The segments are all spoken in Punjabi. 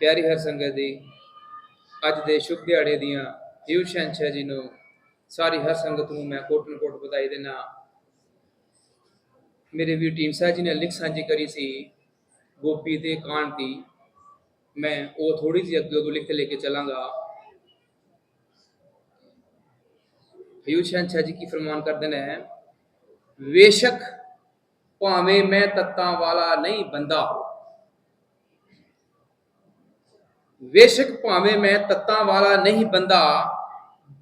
ਪਿਆਰੀ ਹਰ ਸੰਗਤ ਦੀ, ਅੱਜ ਦੇ ਸ਼ੁਭ ਦਿਹਾੜੇ ਦੀਆਂ ਯੂ ਸ਼ੰਸ਼ਾ ਜੀ ਨੂੰ ਸਾਰੀ ਹਰ ਸੰਗਤ ਨੂੰ ਮੈਂ ਕੋਟਨ ਕੋਟ ਵਧਾਈ ਦੇਣਾ ਮੇਰੇ ਵੀ ਟੀਮ ਸਾਹਿਬ ਜੀ ਨੇ ਲਿਖ ਸਾਂਝੀ ਕਰੀ ਸੀ, ਗੋਪੀ ਤੇ ਕਾਂਟ ਦੀ ਮੈਂ ਉਹ ਥੋੜੀ ਜਿਹੀ ਅੱਗੇ ਤੋਂ ਲਿਖ ਕੇ ਲੈ ਕੇ ਚਲਾਂਗਾ। ਯੂ ਸ਼ੰਸ਼ਾ ਜੀ ਕੀ ਫਰਮਾਨ ਕਰਦੇ ਨੇ? ਵੇਸ਼ਕ ਭਾਵੇਂ ਮੈਂ ਤੱਤਾਂ ਵਾਲਾ ਨਹੀਂ ਬੰਦਾ ਵੇਸ਼ਕ ਭਾਵੇਂ ਮੈਂ ਤੱਤਾਂ ਵਾਲਾ ਨਹੀਂ ਬੰਦਾ,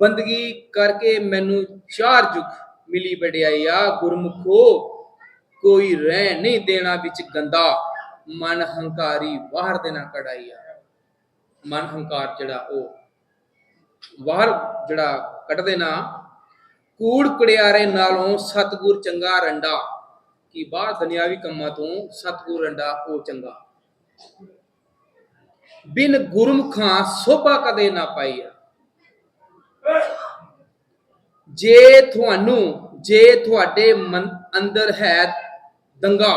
ਬੰਦਗੀ ਕਰਕੇ ਮੈਨੂੰ ਚਾਰ ਜੁਗ ਮਿਲੀ ਵਡਿਆਈ ਗੁਰਮੁਖੋ, ਕੋਈ ਰਹਿ ਨਹੀਂ ਦੇਣਾ ਵਿੱਚ ਗੰਦਾ। ਮਨ ਹੰਕਾਰੀ ਬਾਹਰ ਦੇ ਨਾ ਕੜਾਈ ਆ। ਮਨ ਹੰਕਾਰ ਜਿਹੜਾ ਉਹ ਬਾਹਰ ਜਿਹੜਾ ਕੱਢ ਦੇਣਾ ਕੂੜ ਕੁੜਿਆਰੇ ਨਾਲੋਂ ਸਤਗੁਰ ਚੰਗਾ ਰੰਡਾ। ਕਿ ਬਾਹਰ ਦੁਨਿਆਵੀ ਕੰਮਾਂ ਤੋਂ ਸਤਗੁਰ ਰੰਡਾ ਉਹ ਚੰਗਾ। ਬਿਨ ਗੁਰਮੁਖਾਂ ਸੋਭਾ ਕਦੇ ਨਾ ਪਾਈਆ ਜੇ ਤੁਹਾਨੂੰ, ਜੇ ਤੁਹਾਡੇ ਅੰਦਰ ਹੈ ਦੰਗਾ,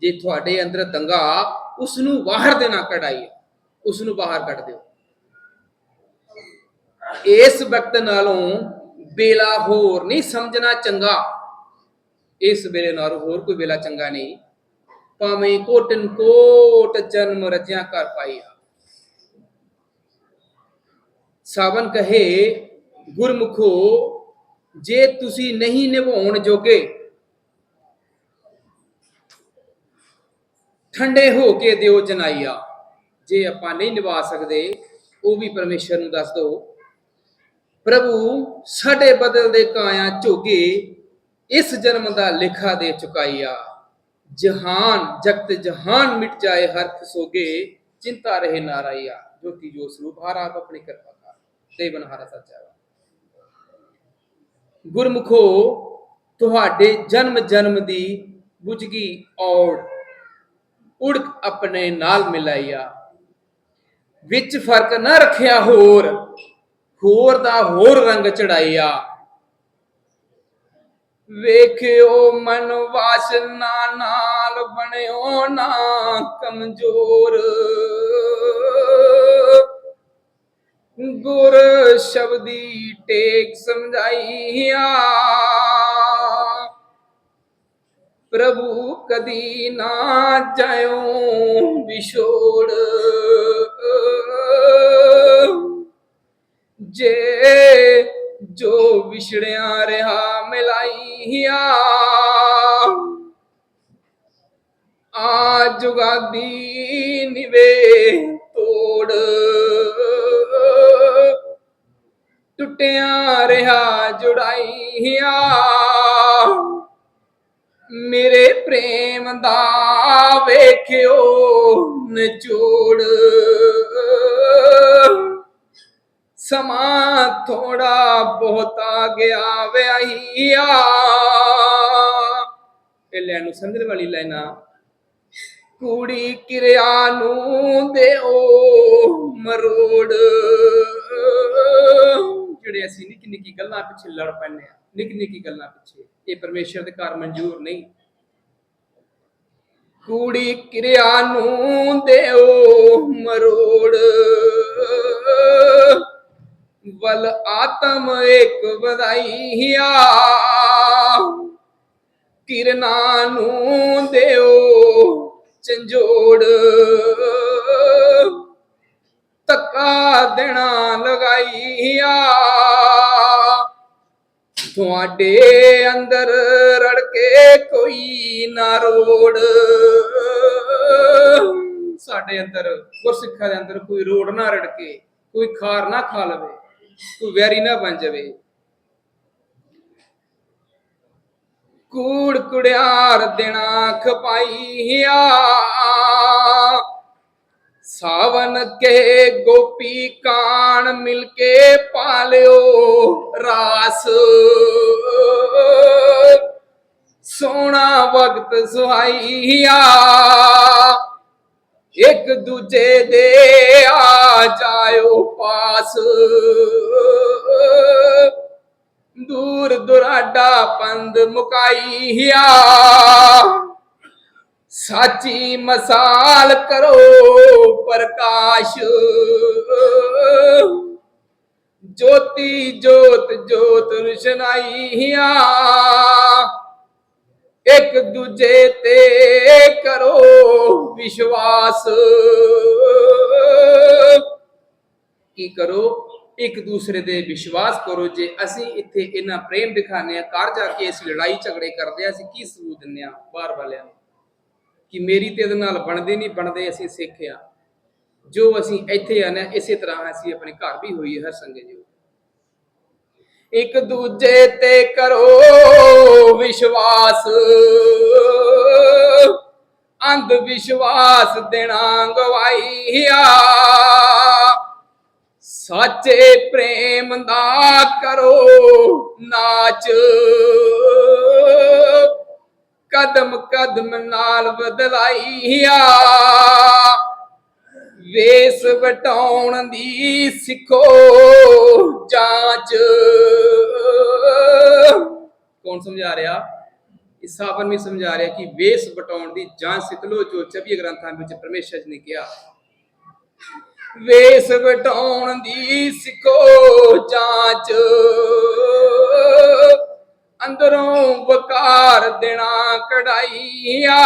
ਜੇ ਤੁਹਾਡੇ ਅੰਦਰ ਦੰਗਾ ਉਸ ਨੂੰ ਬਾਹਰ ਦੇ ਨਾ ਕਢਾਈਏ ਉਸ ਨੂੰ ਬਾਹਰ ਕੱਢ ਦਿਓ। ਇਸ ਵਕਤ ਨਾਲੋਂ ਬੇਲਾ ਹੋਰ ਨਹੀਂ ਸਮਝਣਾ ਚੰਗਾ। ਇਸ ਵੇਲੇ ਨਾਲੋਂ ਹੋਰ ਕੋਈ ਵੇਲਾ ਚੰਗਾ ਨਹੀਂ। ਭਾਵੇਂ ਕੋਟਨ ਕੋਟ ਜਨਮ ਰਜਿਆ ਕਰ ਪਾਈਆ ਸਾਵਨ ਕਹੇ, ਗੁਰਮੁਖੋ, ਜੇ ਤੁਸੀਂ ਨਹੀਂ ਨਿਭਾਉਣ ਜੋਗੇ, ਠੰਡੇ ਹੋ ਕੇ ਦਿਓ ਜਨਾਈਆ। ਜੇ ਆਪਾਂ ਨਹੀਂ ਨਿਭਾ ਸਕਦੇ, ਉਹ ਵੀ ਪਰਮੇਸ਼ਰ ਨੂੰ ਦੱਸ ਦਿਓ। ਪ੍ਰਭੂ, ਸਾਡੇ ਬਦਲ ਦੇ ਕਾਇਆ ਝੋਗੇ, ਇਸ ਜਨਮ ਦਾ ਲਿਖਾ ਦੇ ਚੁਕਾਈਆ। ਜਹਾਨ, ਜਗਤ ਜਹਾਨ ਮਿਟ ਜਾਏ ਹਰ ਖਸੋਗੇ, ਚਿੰਤਾ ਰਹੇ ਨਾਰਾਇਆ ਜੋਤੀ ਜੋ ਸਰੂਪ, ਹਰ ਆਪ ਆਪਣੀ ਕਿਰਪਾ ਕਰ ਤੇ ਸੱਚਾ ਵਾ। ਤੁਹਾਡੇ ਜਨਮ ਜਨਮ ਦੀ ਬੁਝਗੀ ਔੜ, ਉੜਕ ਆਪਣੇ ਨਾਲ ਮਿਲਾਈਆ ਵਿੱਚ ਫ਼ਰਕ ਨਾ ਰੱਖਿਆ ਹੋਰ ਹੋਰ ਦਾ ਹੋਰ ਰੰਗ ਚੜਾਈਆ ਵੇਖਿਓ ਮਨ ਵਾਸਨਾ ਨਾਲ ਬਣਿਓ ਨਾ ਕਮਜ਼ੋਰ। ਗੁਰ ਸ਼ਬਦੀ ਟੇਕ ਸਮਝਾਈਆ। ਪ੍ਰਭੂ ਕਦੀ ਨਾ ਜਾਇਓ ਵਿਛੋੜ। ਜੇ ਜੋ ਵਿਛੜਿਆ ਰਿਹਾ ਮਿਲਾਈਆ। ਆ ਜੁਗਾਦੀ ਨਿਵੇ ਤੋੜ। ਟੁੱਟਿਆ ਰਿਹਾ ਜੁੜਾਈਆ। ਮੇਰੇ ਪ੍ਰੇਮ ਦਾ ਵੇਖਿਓ ਨਿਚੋੜ। ਸਮਾਂ ਥੋੜਾ ਬਹੁਤਾ ਗਿਆ ਵਿਆਹੀਆ। ਇਹ ਲੈਣ ਨੂੰ ਸਮਝਣ ਵਾਲੀ ਲੈਣਾ ਕੁੜੀ ਕਿਰਿਆ ਨੂੰ ਦੇਓ ਮਰੋੜ। ਜਿਹੜੇ ਅਸੀਂ ਨਿੱਕੀ ਨਿੱਕੀ ਗੱਲਾਂ ਪਿੱਛੇ ਲੜ ਪੈਂਦੇ ਆ ਨਿੱਕੀ ਨਿੱਕੀ ਗੱਲਾਂ ਪਿੱਛੇ। ਇਹ ਪਰਮੇਸ਼ਰ ਦੇ ਘਰ ਮਨਜ਼ੂਰ ਨਹੀਂ। ਕੁੜੀ ਕਿਰਿਆ ਨੂੰ ਦਿਓ ਮਰੋੜ। ਵਲ ਆਤਮ ਇੱਕ ਵਧਾਈਆ। ਕਿਰਨਾ ਨੂੰ ਦਿਓ ਚੰਜੋੜ ਤੱਕਾ ਦੇਣਾ ਲਗਾਈਆ। ਤੁਹਾਡੇ ਅੰਦਰ ਰੜ ਕੇ ਕੋਈ ਨਾ ਰੋੜ। ਸਾਡੇ ਅੰਦਰ, ਗੁਰਸਿੱਖਾਂ ਦੇ ਅੰਦਰ ਕੋਈ ਰੋੜ ਨਾ ਰੜਕੇ, ਕੋਈ ਖਾਰ ਨਾ ਖਾ ਲਵੇ, ਕੋਈ ਵੈਰੀ ਨਾ ਬਣ ਜਾਵੇ। ਕੂੜ ਕੁੜਿਆਰ ਦੇਣਾ ਖਪਾਈਆ ਸਾਵਨ ਕੇ ਗੋਪੀ ਕਾਣ ਮਿਲ ਕੇ ਪਾਲਿਓ ਰਾਸ। ਸੋਹਣਾ ਵਕਤ ਸੁਹਾਈਆ, ਇੱਕ ਦੂਜੇ ਦੇ ਆ ਜਾਇਓ ਪਾਸ। ਦੂਰ ਦੁਰਾਡਾ ਪੰਦ ਮੁਕਾਈਆ ਸਾਚੀ ਮਸਾਲ ਕਰੋ ਪ੍ਰਕਾਸ਼। ਜੋਤੀ ਜੋਤ ਜੋਤ ਰੁਸ਼ਨਾਈਆ, ਇੱਕ ਦੂਜੇ ਤੇ ਕਰੋ ਵਿਸ਼ਵਾਸ। ਕੀ ਕਰੋ? ਇੱਕ ਦੂਸਰੇ ਦੇ ਵਿਸ਼ਵਾਸ ਕਰੋ। ਜੇ ਅਸੀਂ ਇੱਥੇ ਇਹਨਾਂ ਪ੍ਰੇਮ ਦਿਖਾਣੇ ਆ ਘਰ ਜਾ ਕੇ ਇਸ ਲੜਾਈ ਝਗੜੇ ਕਰਦੇ ਆ ਅਸੀਂ ਕੀ ਸਬੂਤ ਦਿੰਨੇ ਆ ਬਾਹਰ ਵਾਲਿਆਂ ਨੂੰ। ਕਿ ਮੇਰੀ ਤੇ ਇਹਦੇ ਨਾਲ ਬਣਦੇ ਨਹੀਂ, ਬਣਦੇ ਅਸੀਂ ਸਿੱਖਿਆ ਜੋ ਅਸੀਂ ਇੱਥੇ ਆਨੇ ਇਸੇ ਤਰ੍ਹਾਂ ਅਸੀਂ ਆਪਣੇ ਘਰ ਵੀ ਹੋਈ ਹਰ ਸੰਗੇ ਜੀ। ਇੱਕ ਦੂਜੇ ਤੇ ਕਰੋ ਵਿਸ਼ਵਾਸ। ਅੰਧ ਵਿਸ਼ਵਾਸ ਦੇਣਾ ਗਵਾਈਆ ਸਾਚੇ ਪ੍ਰੇਮ ਦਾ ਕਰੋ ਨਾਚ। ਕਦਮ ਕਦਮ ਨਾਲ ਬਦਲਾਈਆ। ਵੇਸ ਵਟਾਉਣ ਦੀ ਸਿੱਖੋ ਜਾਂਚ। ਕੌਣ ਸਮਝਾ ਰਿਹਾ? ਇਸ ਸਾਬਨ ਵੀ ਸਮਝਾ ਰਿਹਾ ਕਿ ਵੇਸ ਵਟਾਉਣ ਦੀ ਜਾਂਚ ਸਿੱਖ ਲੋ ਜੋ 24 ਗ੍ਰੰਥਾਂ ਵਿੱਚ ਪਰਮੇਸ਼ਰ ਜੀ ਨੇ ਕਿਹਾ। ਵੇਸ ਵਟਾਉਣ ਦੀ ਸਿੱਖੋ ਜਾਂਚ। ਅੰਦਰੋਂ ਵਕਾਰ ਦੇਣਾ ਕਢਾਈਆ।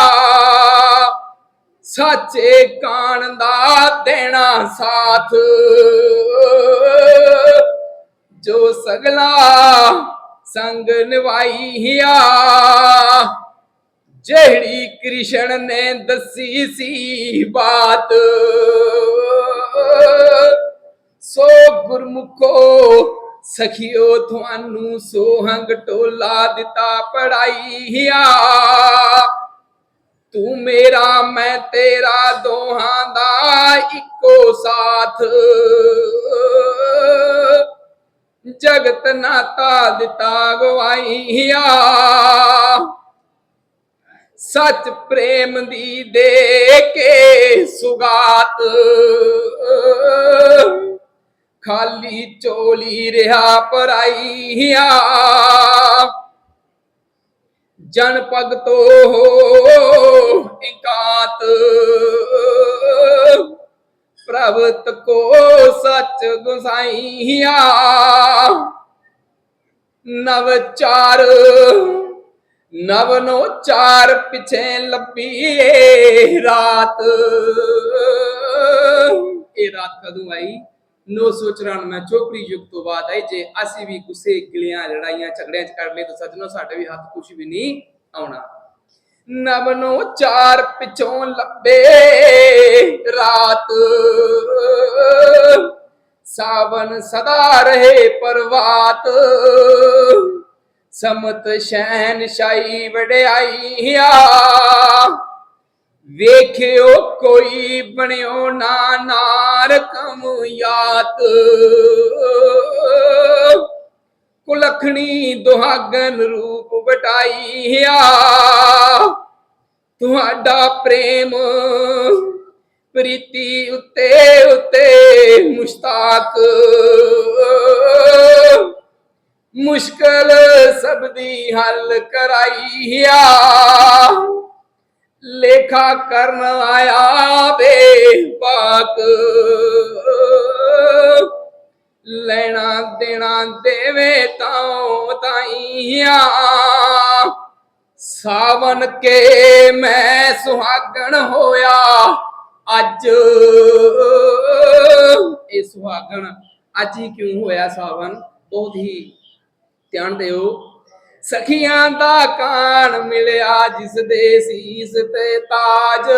ਸਾਚੇ ਕਾਣ ਦਾ ਦੇਣਾ ਸਾਥ। ਜੋ ਸਗਲਾ ਸੰਗ ਨਿਭਾਈਆ ਜਿਹੜੀ ਕ੍ਰਿਸ਼ਨ ਨੇ ਦੱਸੀ ਸੀ ਬਾਤ, ਸੋ ਗੁਰਮੁਖੋ ਸਖਿਓ, ਤੁਹਾਨੂੰ ਸੋਹੰਗ ਟੋਲਾ ਦਿੱਤਾ ਪੜਾਈਆ ਤੂੰ ਮੇਰਾ, ਮੈਂ ਤੇਰਾ ਦੋਹਾਂ ਦਾ ਇੱਕੋ ਸਾਥ। ਜਗਤ ਨਾਤਾ ਦਿੱਤਾ ਗਵਾਈਆ ਸੱਚ ਪ੍ਰੇਮ ਦੀ ਦੇ ਕੇ ਸੁਗਾਤ। ਖਾਲੀ ਚੋਲੀ ਰਿਹਾ ਪਰਾਈਆ। ਜਨ ਭਗਤੋ ਇਕਾਤ ਪ੍ਰਭਤ ਕੋ ਸਚ ਗੁਸਾਈਆ। ਨਵ ਚਾਰ, ਨਵ ਨੋ ਚਾਰ ਪਿਛੇ ਲੱਭੀ ਰਾਤ। ਇਹ ਰਾਤ ਕਦੋਂ ਆਈ? 994 ਚੋਪੜੀ ਯੁੱਗ ਤੋਂ ਬਾਅਦ ਆਈ। ਜੇ ਅਸੀਂ ਵੀ ਗੁੱਸੇ ਗਿਲੀਆਂ ਲੜਾਈਆਂ ਝਗੜਿਆਂ ਚ ਕਰ ਲਏ ਤਾਂ ਸੱਜਣੋ, ਸਾਡੇ ਵੀ ਹੱਥ ਕੁਝ ਵੀ ਨਹੀਂ ਆਉਣਾ। ਨਵ ਚਾਰ ਪਿਛੋਂ ਲੱਭੇ ਰਾਤ। ਸਾਵਨ ਸਦਾ ਰਹੇ ਪਰਵਾਤ। ਸਮਤ ਸ਼ੈਨ ਸ਼ਾਈ ਵਡਿਆਈਆ। ਵੇਖਿਓ ਕੋਈ ਬਣਿਓ ਨਾ ਨਾਰਕਮ ਯਾਤ ਕੁਲਖਣੀ ਦੁਹਾਗਨ ਰੂਪ ਵਟਾਈਆ। ਤੁਹਾਡਾ ਪ੍ਰੇਮ ਪ੍ਰੀਤੀ ਉੱਤੇ ਉੱਤੇ ਮੁਸ਼ਤਾਕ। ਮੁਸ਼ਕਲ ਸਭ ਦੀ ਹੱਲ ਕਰਾਈ ਕਰਾਈਆ। ਲੇਖਾ ਕਰਨ ਆਇਆ ਬੇਪਾਕ। ਲੈਣਾ ਦੇਣਾ ਦੇਵੇ ਤਾਂ ਤਾਈਆ। ਸਾਵਨ ਕੇ ਮੈਂ ਸੁਹਾਗਣ ਹੋਇਆ ਅੱਜ। ਇਹ ਸੁਹਾਗਣ ਅੱਜ ਹੀ ਕਿਉਂ ਹੋਇਆ ਸਾਵਨ? ਬਹੁਤ ਹੀ ਧਿਆਨ ਦਿਓ। ਸਖੀਆਂ ਦਾ ਕਾਣ ਮਿਲਿਆ, ਜਿਸ ਦੇ ਸੀਸ ਤੇ ਤਾਜ।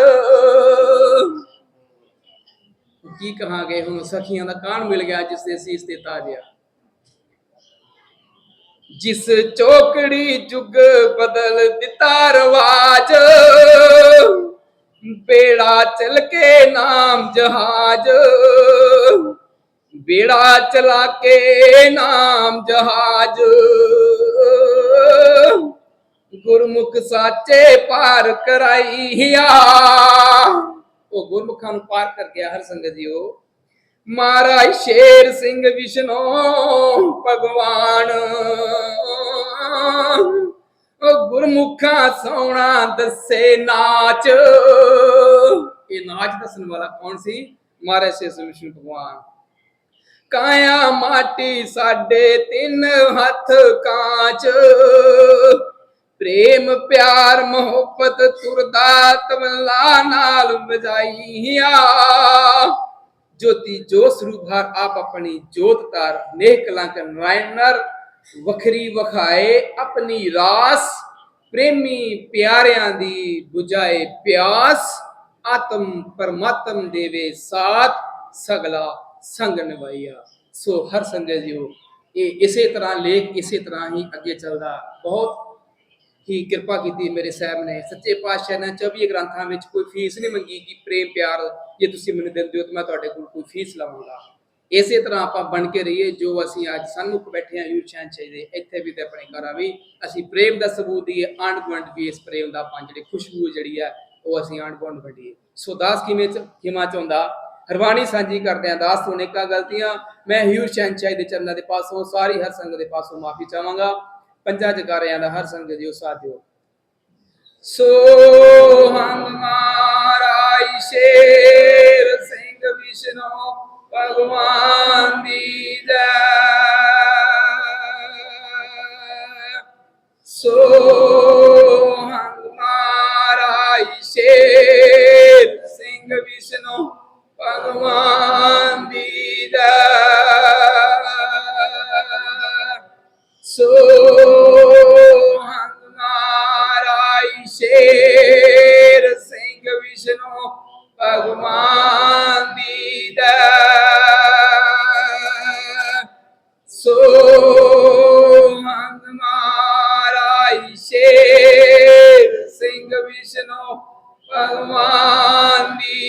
ਕੀ ਕਹਾਂਗੇ ਹੁਣ ਸਖੀਆਂ ਦਾ ਕਾਣ ਮਿਲ ਗਿਆ, ਜਿਸ ਦੇ ਸੀਸ ਤੇ ਤਾਜ ਆ? ਜਿਸ ਚੋਕੜੀ ਜੁਗ ਬਦਲ ਦਿੱਤਾ ਰਵਾਜ, ਬੇੜਾ ਚਲ ਕੇ ਨਾਮ ਜਹਾਜ। ਬੇੜਾ ਚਲਾ ਕੇ ਨਾਮ ਜਹਾਜ। ਗੁਰਮੁਖ ਸਾਚੇ ਪਾਰ ਕਰਾਈਆ। ਉਹ ਗੁਰਮੁਖਾਂ ਨੂੰ ਪਾਰ ਕਰ ਗਿਆ ਹਰ ਸੰਗਤ ਜੀਓ। ਮਹਾਰਾਜ ਸ਼ੇਰ ਸਿੰਘ ਵਿਸ਼ਨੋ, ਭਗਵਾਨ। ਉਹ ਗੁਰਮੁਖਾਂ ਸੋਹਣਾ ਦੱਸੇ ਨਾਚ। ਇਹ ਨਾਚ ਦੱਸਣ ਵਾਲਾ ਕੌਣ ਸੀ? ਮਹਾਰਾਜ ਸ਼ੇਰ ਸਿੰਘ ਵਿਸ਼ਨੂੰ ਭਗਵਾਨ। ਕਾਇਆ ਮਾਟੀ ਸਾਡੇ ਤਿੰਨ ਹੱਥ ਕਾਂਚ। ਪ੍ਰੇਮ, ਪਿਆਰ, ਮੁਹੱਬਤ ਤੁਰਦਾ ਤਬਲਾ ਨਾਲ ਵਜਾਈਆ। ਜੋਤੀ, ਜੋ ਸਰੂਪਾਰ ਆਪ ਆਪਣੀ ਜੋਤ ਤਾਰ ਨੇਕ ਕਲੰਕ ਨਰਾਇਣਰ, ਵਖਰੀ ਵਖਾਏ ਆਪਣੀ ਰਾਸ, ਪ੍ਰੇਮੀ ਪਿਆਰਿਆਂ ਦੀ 부ਝਾਏ ਪਿਆਸ, ਆਤਮ ਪਰਮਾਤਮ ਦੇਵੇ ਸਾਥ, ਸਗਲਾ ਸੰਗ ਨਿਭਾਈਆ। ਸੋ ਹਰ ਸੰਗਤ ਜੀਓ, ਇਹ ਇਸੇ ਤਰ੍ਹਾਂ ਲੇਖ ਇਸੇ ਤਰ੍ਹਾਂ ਹੀ ਅੱਗੇ ਚੱਲਦਾ। ਬਹੁਤ ਹੀ ਕਿਰਪਾ ਕੀਤੀ ਮੇਰੇ ਸਾਹਿਬ ਨੇ। ਸੱਚੇ ਪਾਤਸ਼ਾਹ ਨੇ 24 ਗ੍ਰੰਥਾਂ ਵਿੱਚ ਕੋਈ ਫੀਸ ਨਹੀਂ ਮੰਗੀ ਕਿ ਪ੍ਰੇਮ ਪਿਆਰ ਜੇ ਤੁਸੀਂ ਮੈਨੂੰ ਦਿੰਦੇ ਹੋ ਤਾਂ ਮੈਂ ਤੁਹਾਡੇ ਕੋਲ ਕੋਈ ਫੀਸ ਲਵਾਂਗਾ। ਇਸੇ ਤਰ੍ਹਾਂ ਆਪਾਂ ਬਣ ਕੇ ਰਹੀਏ, ਜੋ ਅਸੀਂ ਅੱਜ ਸਨਮੁਖ ਬੈਠੇ ਹਾਂ ਯੂਰ ਸ਼ਾਨ ਚਾਹੀਦੇ ਇੱਥੇ ਵੀ ਤੇ ਆਪਣੇ ਘਰਾਂ ਵੀ, ਅਸੀਂ ਪ੍ਰੇਮ ਦਾ ਸਬੂਤ ਦੀਏ ਆਂਢ ਗੁਆਂਢ ਵੀ ਇਸ ਪ੍ਰੇਮ ਦਾ ਪੰਜ ਜਿਹੜੀ ਖੁਸ਼ਬੂ ਜਿਹੜੀ ਹੈ ਉਹ ਅਸੀਂ ਆਂਢ ਗੁਆਂਢ ਵੰਡੀਏ। ਸੋ ਦਾਸ ਕਿਵੇਂ ਚ, ਹਿਮਾ ਚਾਹੁੰਦਾ ਹਰਵਾਣੀ ਸਾਂਝੀ ਕਰਦੇ ਆ ਦਾਸ ਤੋਂ ਅਨੇਕਾਂ ਗਲਤੀਆਂ, ਮੈਂ ਹਿਊ ਸ਼ਹਿਨਸ਼ਾਹੀ ਦੇ ਚਰਨਾਂ ਦੇ ਪਾਸੋਂ, ਸਾਰੀ ਹਰ ਸੰਗਤ ਦੇ ਪਾਸੋਂ ਮਾਫੀ ਚਾਹਾਂਗਾ। ਪੰਜਾਂ ਜਕਾਰਿਆਂ ਦਾ ਹਰ ਸੰਗਤ ਜੀ ਸਾਥ ਦਿਓ। ਸੋ ਹਮ ਮਾਰਾਈ ਸ਼ੇਰ ਸਿੰਘ ਵਿਸ਼ਨੂੰ ਭਗਵਾਨ ਦੀ ਜੈ। ਸੋ ਹਮ ਮਾਰਾਈ ਸ਼ੇਰ ਸਿੰਘ ਵਿਸ਼ਨੂੰ ਭਗਵਾਨ ਭਗਵਾਨ ਦੀ